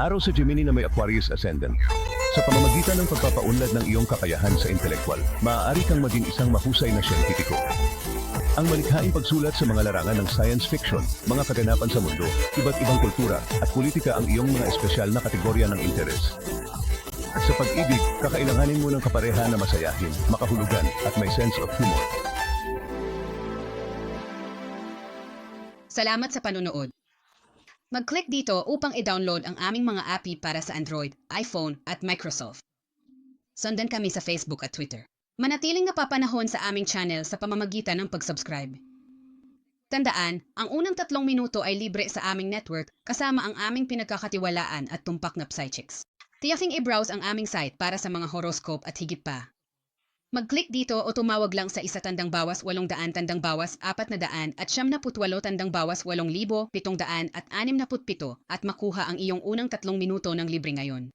Araw sa Gemini na may Aquarius Ascendant. Sa pamamagitan ng pagpapaunlad ng iyong kakayahan sa intelektual, maaari kang maging isang mahusay na siyentipiko. Ang malikhaing pagsulat sa mga larangan ng science fiction, mga kaganapan sa mundo, iba't ibang kultura at politika ang iyong mga espesyal na kategorya ng interes. Sa pag-ibig, kakailanganin mo ng kapareha na masayahin, makahulugan at may sense of humor. Salamat sa panunood. Mag-click dito upang i-download ang aming mga API para sa Android, iPhone at Microsoft. Sundan kami sa Facebook at Twitter. Manatiling napapanahon sa aming channel sa pamamagitan ng pag-subscribe. Tandaan, ang unang tatlong minuto ay libre sa aming network kasama ang aming pinagkakatiwalaan at tumpak na psychics. Tiyaking i-browse ang aming site para sa mga horoscope at higit pa. Mag-click dito o tumawag lang sa isa tandang bawas walong daan tandang bawas apat na daan at siyam na putwalo tandang bawas walong libo pitong daan at anim na putpito at makuha ang iyong unang tatlong minuto ng libre ngayon.